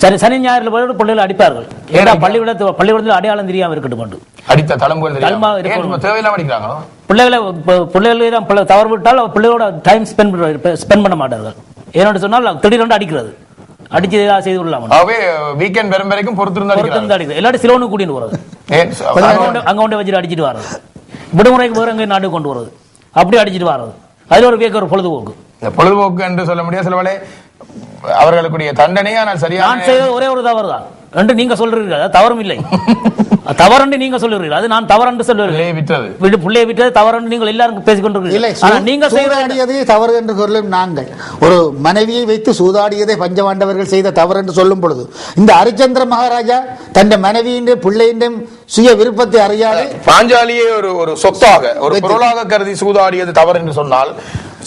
சனி சனி ஞாயிறு பிள்ளைகளை அடிப்பார்கள். ஏன்னா பள்ளிக்கூடத்து பள்ளிக்கூடத்தில் அடையாளம் தெரியாம இருக்கட்டும் கொண்டு அடித்த தேவையில்லாம அடிக்கிறாங்களோ பிள்ளைகளை இப்ப பிள்ளைகளை தான் பிள்ளை தவறு விட்டால் பிள்ளையோட டைம் ஸ்பெண்ட் ஸ்பெண்ட் பண்ண மாட்டார்கள். ஏன்னு சொன்னால் திடீரென்று அடிக்கிறது. அடிச்சு ஏதாவது செய்து ஆகவே வீக்கெண்ட் வரும் வரைக்கும் பொறுத்திருந்து பொறுத்து அடிக்கிறாங்க இருந்து அடிக்கிறது. எல்லாரும் சிலோனு கூட்டிட்டு வருது ச- அங்க கொண்டு- வச்சுட்டு அடிச்சிட்டு வர்றது. விடுமுறைக்கு வேற எங்கேயும் நாட்டுக்கு கொண்டு வருது அப்படி அடிச்சிட்டு வர்றது. அதுல ஒரு கேட்க ஒரு பொழுதுபோக்கு. பொழுதுபோக்கு என்று சொல்ல முடியாது. சில அவர்களுக்குரிய தண்டனை ஆனால் சரியான நான் செய்த ஒரே ஒரு தவறு தான் என்று நீங்க சொல்றீர்கள் அது தவறும் இல்லை. தவறுண்டு நீங்க சொல்லுறீர்கள் அது நான் தவறுண்டு சொல்லுறேன் பிள்ளையை விற்றது. வீடு பிள்ளையை விட்டது தவறுண்டு நீங்கள் எல்லாரும் ஆனா நீங்க சூதாடியதே தவறு என்று சொல்லும் நாங்கள். ஒரு மனைவியை வைத்து சூதாடியதை பஞ்சமாண்டவர்கள் செய்த தவறு என்று சொல்லும் பொழுது இந்த ஹரிச்சந்திர மகாராஜா தன் மனைவியின் பிள்ளையின் சுய விருப்பத்தை அறியாது பாஞ்சாலியை ஒரு ஒரு சொத்தாக ஒரு பொருளாக கருதி சூதாடியது தவறு என்று சொன்னால்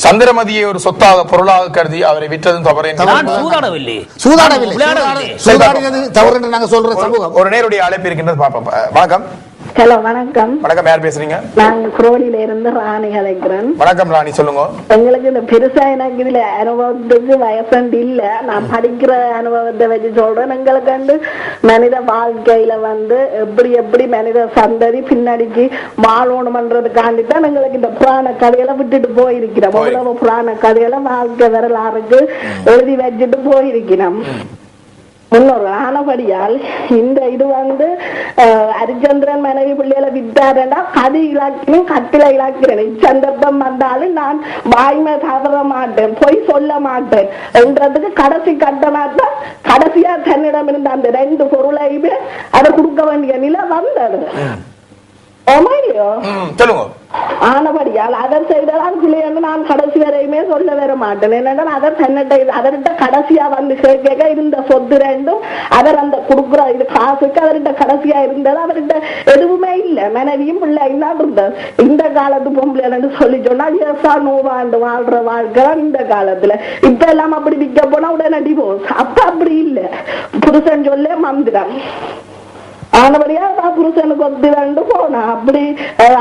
சந்திரமதியை ஒரு சொத்தாக பொருளாக கருதி அவரை விற்றதும் தவறு என்று நான் சூதாடவில்லை. சூதாடவில்லை. சூதாடியது தவறு என்று நாங்கள் சொல்ற சமூகம். ஒரு நேருடைய அழைப்பு இருக்கின்றது பார்ப்போம். வணக்கம். ஹலோ வணக்கம். வணக்கம் யார் பேசுறீங்க? நாங்க குரோடியில இருந்து ராணி கலைக்கிறேன் வணக்கம் ராணி சொல்லுங்க. எங்களுக்கு இந்த பெருசா எனக்கு இதுல அனுபவத்துக்கு வயசண்டு இல்ல. நான் படிக்கிற அனுபவத்தை வச்சு சொல்றேன். எங்களுக்கு வந்து மனித வாழ்க்கையில வந்து எப்படி எப்படி மனித சந்ததி பின்னாடிக்கு வாழணும்ன்றதுக்காண்டி தான் எங்களுக்கு இந்த புராண கதையில விட்டுட்டு போயிருக்கிறோம். போய். அவ்வளவு புராண கதையில வாழ்க்கை வரலாறுக்கு எழுதி வச்சுட்டு போயிருக்கிறோம். முன்னோர் ஆனபடியால் இந்த இது வந்து ஹரிச்சந்திரன் மனைவி பிள்ளைகளை விட்டாருன்னா கதி இலாக்கினும் கட்டில இலாக்கிறேன் இச்சந்தர்ப்பம் வந்தாலும் நான் வாய்மை தவற மாட்டேன் பொய் சொல்ல மாட்டேன் என்றதுக்கு கடைசி கட்டணாத்தான் கடைசியா தன்னிடம் இருந்த அந்த ரெண்டு பொருளையுமே அதை கொடுக்க வேண்டிய நிலை வந்தது. சொல்லுங்க. ஆனபடியால் அதர் செய்ததான் பிள்ளைன்னு நான் கடைசி வரையுமே சொல்ல வர மாட்டேன். என்னன்னா அதர் தன்னிட்ட அதர்கிட்ட கடைசியா வந்து கேட்க இருந்த சொத்து ரெண்டும் அவர் அந்த கொடுக்குற இது காசுக்கு அவர்கிட்ட கடைசியா இருந்தது. அவர்கிட்ட எதுவுமே இல்லை. மனைவியும் பிள்ளை என்ன இருந்தது. இந்த காலத்து பொம்பளைன்னு சொல்லி சொன்னா ஏசா நூறாண்டு வாழ்ற வாழ்க்கை இந்த காலத்துல. இப்ப எல்லாம் அப்படி விற்க போனா உடனே டிவோர்ஸ் அப்ப அப்படி இல்ல. புருஷன் சொல்ல மந்திரம். ஆனபடியா நான் புருஷனுக்கு ஒத்து ரெண்டு போனா அப்படி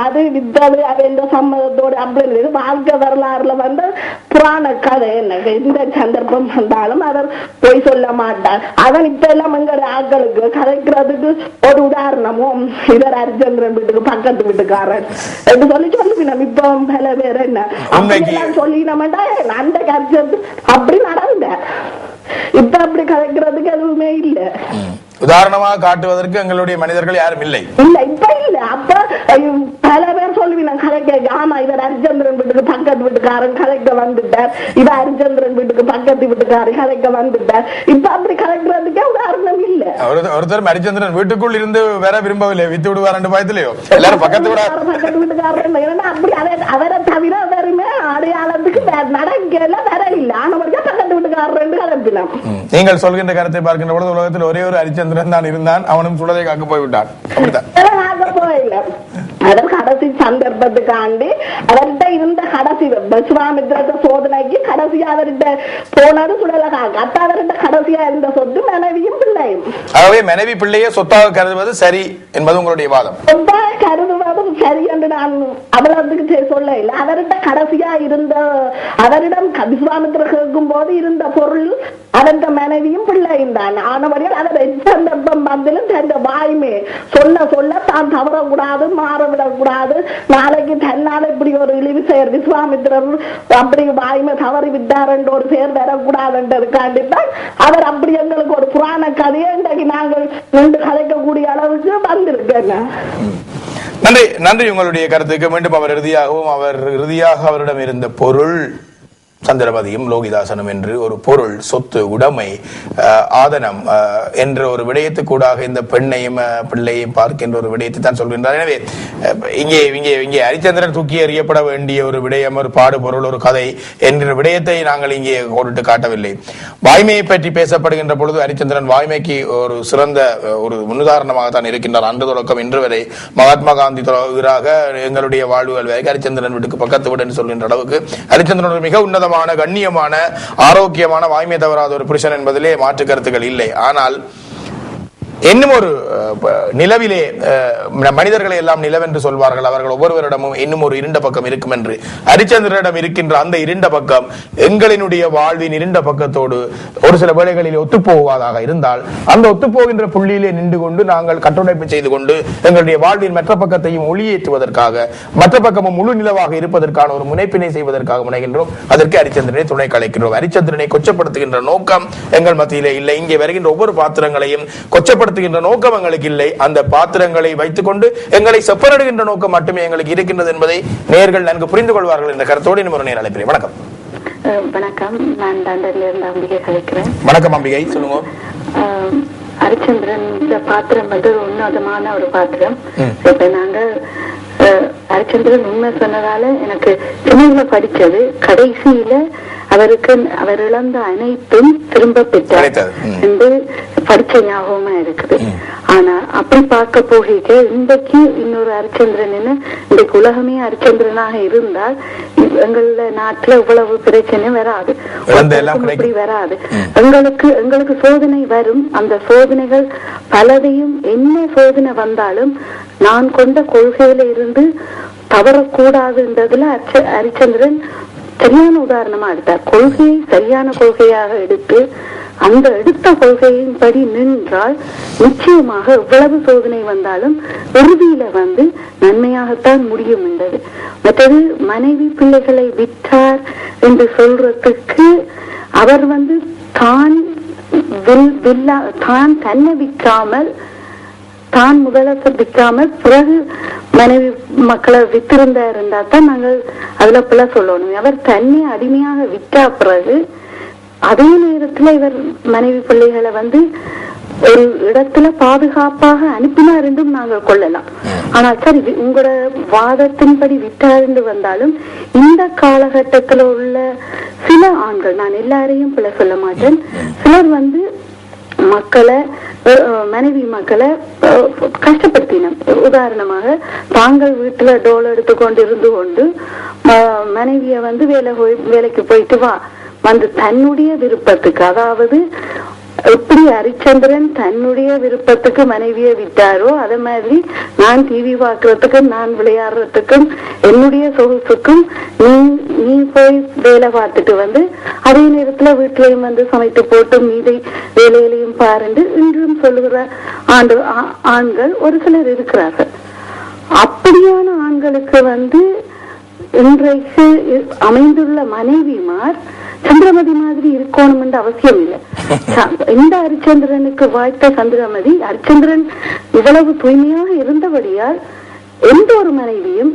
அது வித்தது அவன் சம்மதத்தோடு அப்படி இருந்தது. வாழ்க்கை வரலாறுல வந்து புராண கதை என்ன இந்த சந்தர்ப்பம் வந்தாலும் அவர் போய் சொல்ல மாட்டார் அவன் இப்ப எல்லாம் எங்க ஆட்களுக்கு கதைக்கிறதுக்கு ஒரு உதாரணமும் இவர் அரிச்சந்திரன் வீட்டுக்கு பக்கத்து வீட்டுக்காரன் என்று சொல்லி சொல்லுவினம் இப்ப பல பேர் என்ன உண்மைக்கு- சொல்லி நம்மட்டா அந்த கரிச்சது அப்படி நடந்த இப்ப அப்படி கதைக்கிறதுக்கு எதுவுமே இல்லை உதாரணமாக காட்டுவதற்கு எங்களுடைய மனிதர்கள் யாரும் இல்லை. இல்ல இப்ப இல்ல. அப்ப பல பேர் சொல்லுவீங்க கலைக்க ஆமா இவர் ஹரிச்சந்திரன் வீட்டுக்கு பக்கத்து வீட்டுக்காரன் கலைக்க வந்துட்டார். இவ ஹரிச்சந்திரன் வீட்டுக்கு பக்கத்து வீட்டுக்காரன் கலைக்க வந்துட்டார். இப்ப அப்படி கலைக்கிறதுக்கே உதாரணம் இல்ல. ஒரு- ஒருத்தர் மரிச்சந்திரன் வீட்டுக்குள் இருந்து வர விரும்பவில்லை. வித்து விடுவார் ரெண்டு பயத்திலேயோ? எல்லாரும் பக்கத்து விட? பக்கத்து வீட்டுக்காரன் ஏன்னா அப்படி அவ- அவரை தவிர வேறுமே அடையாளத்துக்கு வே- நடக்கல வேற இல்ல. ஆனவர்கள் பக்கத்து வீட்டுக்காரன் கலப்பினம். நீங்கள் சொல்கின்ற கருத்தை பார்க்கின்ற பொழுது உலகத்தில் ஒரே ஒரு ஹரிச்சந்திரன் தான் இருந்தான். அவனும் சுடலை காக்க போய்விட்டான். அப்படித்தான். அதன் கடைசி சந்தர்ப்பத்துக்காண்டி அவர்கிட்ட இருந்த கடைசி விஸ்வாமித்திரத்தை சோதனைக்கு கடைசியா அவர்கிட்ட போனது சுடலகாக அத்த அவர்கிட்ட கடைசியா இருந்த சொத்து மனைவியும் பிள்ளையும் ஆகவே மனைவி பிள்ளையை சொத்தாக கருதுவது சரி என்பது உங்களுடைய வாதம். ரொம்ப கருதுவதும் சரி என்று நான் அவ்வளவுக்கு சொல்ல இல்லை அவர்கிட்ட கடைசியா இருந்த அவரிடம் விஸ்வாமித்திரர் கேட்கும் போது இருந்த பொருள் அவர்கிட்ட மனைவியும் பிள்ளையும் தான் ஆனவரையில் அவர் சந்தர்ப்பம் வந்திலும் தந்த வாய்மை சொல்ல சொல்ல தான் தவறக்கூடாது மாறவிடக்கூடாது நாளைக்கு தன்னால இப்படி ஒரு இழிவு செயல் அவர் அப்படி வாய்மை தவறி விட்டார் என்ற ஒரு பேர் வரக்கூடாதுன்றதுக்காண்டி தான் அவர் அப்படி எங்களுக்கு ஒரு புராண கதையை இன்றைக்கு நாங்கள் நின்று கலைக்கக்கூடிய அளவுக்கு வந்திருக்கேங்க. நன்றி நன்றி உங்களுடைய கருத்துக்கு. மீண்டும் அவர் இறுதியாகவும் அவர் இறுதியாக அவரிடம் இருந்த பொருள். சந்திரபதியும் லோகிதாசனும் என்று ஒரு பொருள் சொத்து உடைமை ஆதனம் என்ற ஒரு விடயத்துக்கூடாக இந்த பெண்ணையும் பிள்ளையும் பார்க்கின்ற ஒரு விடயத்தை தான் சொல்கின்றார். எனவே இங்கே இங்கே இங்கே ஹரிச்சந்திரன் தூக்கி எறியப்பட வேண்டிய ஒரு விடயம் ஒரு பாடுபொருள் ஒரு கதை என்ற விடயத்தை நாங்கள் இங்கே கோடிட்டு காட்டவில்லை. வாய்மையை பற்றி பேசப்படுகின்ற பொழுது ஹரிச்சந்திரன் வாய்மைக்கு ஒரு சிறந்த ஒரு முன்னுதாரணமாக தான் இருக்கின்றார். அன்று தொடக்கம் இன்று வரை மகாத்மா காந்தி எதிராக எங்களுடைய வாழ்வுகள் வரை ஹரிச்சந்திரன் வீட்டுக்கு பக்கத்து வீடு என்று சொல்கின்ற அளவுக்கு ஹரிச்சந்திரன் மிக உன்னத கண்ணியமான ஆரோக்கியமான வாய்மை தவறாத ஒரு புருஷன் என்பதிலே மாற்று கருத்துக்கள் இல்லை. ஆனால் இன்னும் ஒரு நிலவிலே மனிதர்களை எல்லாம் நிலவென்று சொல்வார்கள். அவர்கள் ஒவ்வொருவரிடமும் இன்னும் ஒரு இருண்ட பக்கம் இருக்கும் என்று. ஹரிச்சந்திரனிடம் இருக்கின்ற அந்த இருண்ட பக்கம் எங்களினுடைய வாழ்வின் இருண்ட பக்கத்தோடு ஒரு சில வேளைகளில் ஒத்துப்போவதாக இருந்தால் அந்த ஒத்துப்போகின்ற புள்ளியிலே நின்று கொண்டு நாங்கள் கட்டுடைப்பு செய்து கொண்டு எங்களுடைய வாழ்வின் மற்ற பக்கத்தையும் ஒளியேற்றுவதற்காக மற்ற பக்கமும் முழு நிலவாக இருப்பதற்கான ஒரு முனைப்பினை செய்வதற்காக முனைகின்றோம். அதற்கு ஹரிச்சந்திரனை துணை கலைக்கின்றோம். ஹரிச்சந்திரனை கொச்சப்படுத்துகின்ற நோக்கம் எங்கள் மத்தியிலே இல்லை. இங்கே வருகின்ற ஒவ்வொரு பாத்திரங்களையும் கொச்சப்பட கொச்சப்படுத்துகின்ற நோக்கம் எங்களுக்கு இல்லை. அந்த பாத்திரங்களை வைத்துக்கொண்டு எங்களை செப்பனிடுகின்ற நோக்கம் மட்டுமே எங்களுக்கு இருக்கின்றது என்பதை நேர்கள் நன்கு புரிந்து கொள்வார்கள் என்ற கருத்தோடு இன்னும் ஒரு நேர் அழைக்கிறேன் வணக்கம். வணக்கம். நான் லண்டன்ல இருந்து அம்பிகை கலைக்கிறேன் வணக்கம் அம்பிகை சொல்லுங்க. ஹரிச்சந்திரன் இந்த பாத்திரம் வந்து உன்னதமான ஒரு பாத்திரம். இப்ப நாங்க ஹரிச்சந்திரன் உண்மை சொன்னதால எனக்கு சின்னதுல படிச்சது கடைசியில அவருக்கு அவர் இழந்த அனைத்தும் திரும்ப பெற்றார். என்று படிச்ச ஞாபகமா இருக்குது ஆனா அப்படி பார்க்க போகிக்க இன்றைக்கு இன்னொரு ஹரிச்சந்திரன் என்ன? இன்றைக்கு உலகமே ஹரிச்சந்திரனாக இருந்தால் எங்கள நாட்டுல இவ்வளவு பிரச்சனை வராது. இப்படி வராது. எங்களுக்கு எங்களுக்கு சோதனை வரும். அந்த சோதனைகள் பலதையும் என்ன சோதனை வந்தாலும் நான் கொண்ட கொள்கையில இருந்து தவறக்கூடாதுன்றதுல ஹரிச்சந்திரன் சரியான உதாரணமா எடுத்தார். கொள்கையை சரியான கொள்கையாக எடுத்து அந்த எடுத்த கொள்கையின்படி நின்றால் நிச்சயமாக எவ்வளவு சோதனை வந்தாலும் இறுதியில வந்து நன்மையாகத்தான் முடியும் என்றது. மற்றது மனைவி பிள்ளைகளை விற்றார் என்று சொல்றதுக்கு அவர் வந்து தான் வில் வில்லா தான் தன்னை விற்காமல் தான் முதல விற்காமல் பிறகு மனைவி மக்களை வித்திருந்தா இருந்தா தான் நாங்கள் அதுல பிள்ளை சொல்லணும். அவர் தன்னை அடிமையாக விற்றா பிறகு அதே நேரத்துல இவர் மனைவி பிள்ளைகளை வந்து ஒரு இடத்துல பாதுகாப்பாக அனுப்பினார் என்றும் நாங்கள் கொள்ளலாம். ஆனால் சரி உங்களோட வாதத்தின்படி விட்டார் என்று வந்தாலும் இந்த காலகட்டத்துல உள்ள சில ஆண்கள் நான் எல்லாரையும் பிள்ளை சொல்ல மாட்டேன். சிலர் வந்து மக்களை அஹ், மனைவி மக்களை கஷ்டப்படுத்தின கஷ்டப்படுத்தினோம். உதாரணமாக தாங்கள் வீட்டுல டோல் எடுத்துக்கொண்டு இருந்து கொண்டு மனைவிய வந்து வேலை போய் வேலைக்கு போயிட்டு வா. வந்து தன்னுடைய விருப்பத்துக்கு அதாவது எப்படி ஹரிச்சந்திரன் தன்னுடைய விருப்பத்துக்கு மனைவியை விட்டாரோ அதே மாதிரி நான் டிவி பார்க்கறதுக்கும் நான் விளையாடுறதுக்கும் என்னுடைய சொகுசுக்கும் நீ நீ போய் வேலை பார்த்துட்டு வந்து அதே நேரத்துல வீட்டிலையும் வந்து சமைத்து போட்டு மீதை வேலையிலையும் பாருண்டு இன்றும் சொல்லுகிற ஆண்டு ஆ- ஆண்கள் ஒரு சிலர் இருக்கிறார்கள். அப்படியான ஆண்களுக்கு வந்து இன்றைக்கு அமைந்துள்ள மனைவிமார் சந்திரமதி மாதிரி இருக்கணும் என்ற அவசியம் இல்லை. இந்த ஹரிச்சந்திரனுக்கு வாய்த்த சந்திரமதி ஹரிச்சந்திரன் இவ்வளவு தூய்மையாக இருந்தபடியால் எந்த ஒரு மனைவியும்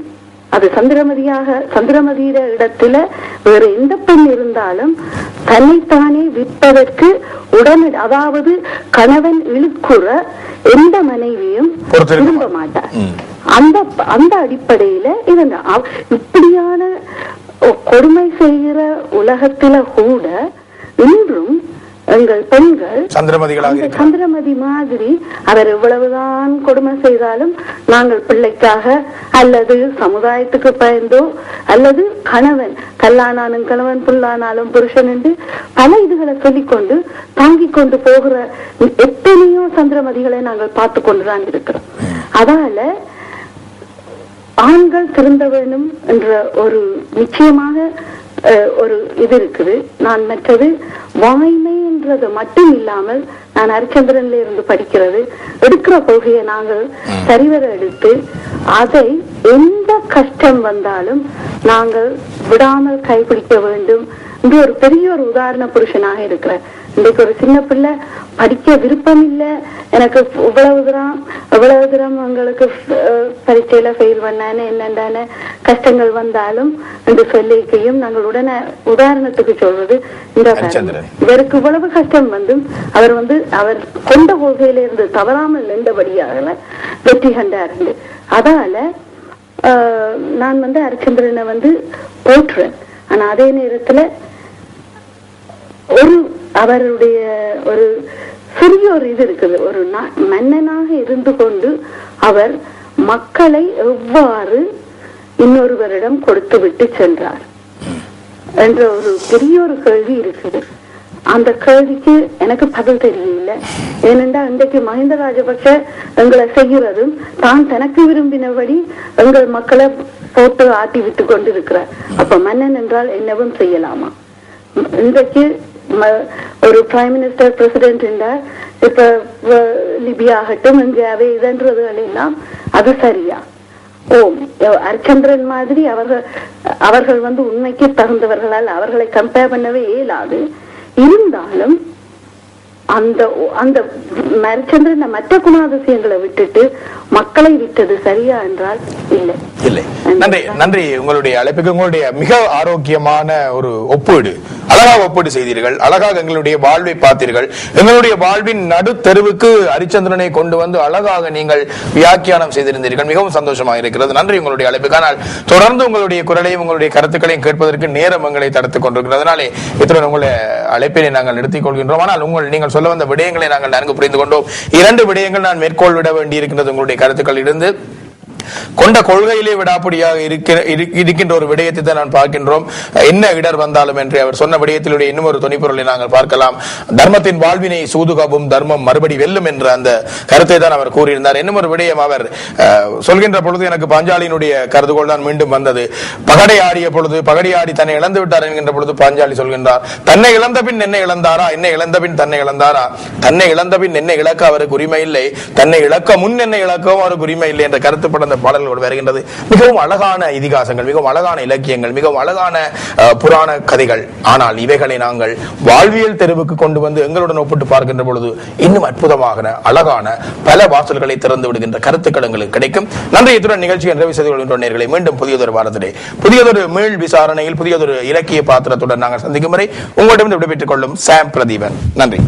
அது சந்திரமதியாக சந்திரமதியிட இடத்துல வேற எந்த பெண் இருந்தாலும் தன்னைத்தானே விற்பதற்கு உடனடி அதாவது கணவன் இழுக்குற எந்த மனைவியும் விரும்ப மாட்டார். அந்த அந்த அடிப்படையில அவ- இப்படியான கொடுமை செய்கிற உலகத்துல கூட இன்றும் எங்கள் பெண்கள் சந்திரமதிகளாக சந்திரமதி மாதிரி அவர் எவ்வளவுதான் கொடுமை செய்தாலும் நாங்கள் பிள்ளைக்காக அல்லது சமுதாயத்துக்கு பயந்தோ அல்லது கணவன் கல்லானாலும் கணவன் புல்லானாலும் புருஷன் என்று பல இதுகளை சொல்லிக்கொண்டு தாங்கிக் கொண்டு போகிற எத்தனையோ சந்திரமதிகளை நாங்கள் பார்த்து கொண்டுதான் இருக்கிறோம். அதால ஆண்கள் திருந்த வேண்டும் என்ற ஒரு நிச்சயமாக ஒரு இது இருக்குது. நான் மற்றது வாய்மை என்றது மட்டும் இல்லாமல் நான் ஹரிச்சந்திரன்ல இருந்து படிக்கிறது எடுக்கிற கொள்கையை நாங்கள் சரிவர எடுத்து அதை எந்த கஷ்டம் வந்தாலும் நாங்கள் விடாமல் கைப்பிடிக்க வேண்டும். என்று ஒரு பெரிய ஒரு உதாரண புருஷனாக இருக்கிறேன் இன்றைக்கு ஒரு சின்ன பிள்ளை படிக்க விருப்பம் இல்லை எனக்கு இவ்வளவு தூரம் இவ்வளவு தூரம் உங்களுக்கு பரீட்சையில ஃபெயில் பண்ணானே என்னென்ன கஷ்டங்கள் வந்தாலும் என்று சொல்லிக்கையும் நாங்கள் உடனே உதாரணத்துக்கு சொல்றது இந்த. இவருக்கு இவ்வளவு கஷ்டம் வந்தும் அவர் வந்து அவர் கொண்ட கொள்கையில இருந்து தவறாமல் நின்றபடியாக வெற்றி கண்டார் அதால ஆஹ், நான் வந்து ஹரிச்சந்திரனை வந்து போற்றுறேன் ஆனா அதே நேரத்துல ஒரு அவருடைய ஒரு சிறிய ஒரு இது இருக்குது. ஒரு நா- மன்னனாக இருந்து கொண்டு அவர் மக்களை எவ்வாறு இன்னொருவரிடம் கொடுத்து விட்டு சென்றார்? என்ற ஒரு பெரிய ஒரு கேள்வி இருக்குது. அந்த கேள்விக்கு எனக்கு பதில் தெரியல ஏனென்றால் இன்றைக்கு மஹிந்த ராஜபக்ஷ எங்களை செய்கிறதும் தான் தனக்கு விரும்பினபடி எங்கள் மக்களை போட்டு ஆட்டி விட்டு கொண்டிருக்கிறார். அப்ப மன்னன் என்றால் என்னவும் செய்யலாமா? இன்றைக்கு ஒரு பிரைம் மினிஸ்டர் பிரசிடென்ட் இப்ப லிபியாகட்டும் லிபியா ஆகட்டும் இந்தியாவே இதன்றதுகள் எல்லாம் அது சரியா ஓ ஹரிச்சந்திரன் மாதிரி அவர்கள் அவர்கள் வந்து உண்மைக்கு தகுந்தவர்களால் அவர்களை கம்பேர் பண்ணவே இயலாது இருந்தாலும் அந்த அந்த மரிச்சந்திரன் மற்ற குணாதிசயங்களை விட்டுட்டு மக்களை விட்டது சரியா என்றால் இல்லை. இல்லை. நன்றி நன்றி. உங்களுடைய அழைப்புக்கு உங்களுடைய மிக ஆரோக்கியமான ஒரு ஒப்பீடு. அழகாக ஒப்பீடு செய்தீர்கள். அழகாக எங்களுடைய வாழ்வை பார்த்தீர்கள். எங்களுடைய வாழ்வின் நடுத்தருவுக்கு ஹரிச்சந்திரனை கொண்டு வந்து அழகாக நீங்கள் வியாக்கியானம் செய்திருந்தீர்கள். மிகவும் சந்தோஷமாக இருக்கிறது. நன்றி உங்களுடைய அழைப்புக்கு. ஆனால் தொடர்ந்து உங்களுடைய குரலையும் உங்களுடைய கருத்துக்களையும் கேட்பதற்கு நேரம் எங்களை தடுத்துக் கொண்டிருக்கிறது. அதனாலே இத்துடன் உங்களுடைய அழைப்பினை நாங்கள் நிறுத்திக் கொள்கின்றோம். ஆனால் உங்கள் நீங்கள் சொல்ல வந்த விடயங்களை நாங்கள் நன்கு புரிந்து கொண்டோம் இரண்டு விடயங்கள் நான் மேற்கோள் விட வேண்டியிருக்கிறது உங்களுடைய கருத்துக்களில் இருந்து கொண்ட கொள்கையிலே விடாப்படியாக இருக்கிற இருக்கின்ற ஒரு விடயத்தை தான் நான் பார்க்கின்றோம். என்ன இடர் வந்தாலும் என்று அவர் சொன்ன விடயத்திலுடைய இன்னும் ஒரு துணிப்பொருளை நாங்கள் பார்க்கலாம். தர்மத்தின் வாழ்வினை சூதுகவும் தர்மம் மறுபடி வெல்லும் என்ற அந்த கருத்தை தான் அவர் கூறியிருந்தார். இன்னும் ஒரு விடயம் அவர் சொல்கின்ற பொழுது எனக்கு பாஞ்சாலியினுடைய கருதுகோள் தான் மீண்டும் வந்தது. பகடை ஆடிய பொழுது பகடை ஆடி தன்னை இழந்து விட்டார் என்கின்ற பொழுது பாஞ்சாலி சொல்கின்றார். தன்னை இழந்த பின் என்னை இழந்தாரா? என்னை இழந்த பின் தன்னை இழந்தாரா? தன்னை இழந்த பின் என்னை இழக்க அவருக்கு உரிமை இல்லை. தன்னை இழக்க முன் என்னை இழக்கவும் அவருக்கு உரிமை இல்லை என்ற கருத்துப்பட அந்த பாடல்களோடு வருகின்றது. மிகவும் அழகான இதிகாசங்கள் மிகவும் அழகான இலக்கியங்கள் மிகவும் அழகான புராண கதைகள். ஆனால் இவைகளை நாங்கள் வாழ்வியல் தெருவுக்கு கொண்டு வந்து எங்களுடன் ஒப்பிட்டு பார்க்கின்ற பொழுது இன்னும் அற்புதமான அழகான பல வாசல்களை திறந்து விடுகின்ற கருத்துக்கள் எங்களுக்கு கிடைக்கும். நன்றி இத்துடன் நிகழ்ச்சியை நிறைவு செய்து கொள்கின்ற மீண்டும் புதியதொரு வாரத்திலே புதியதொரு மீள் விசாரணையில் புதியதொரு இலக்கிய பாத்திரத்துடன் நாங்கள் சந்திக்கும் வரை உங்களிடம் விடைபெற்றுக் கொள்ளும் சாம் பிரதீபன். நன்றி.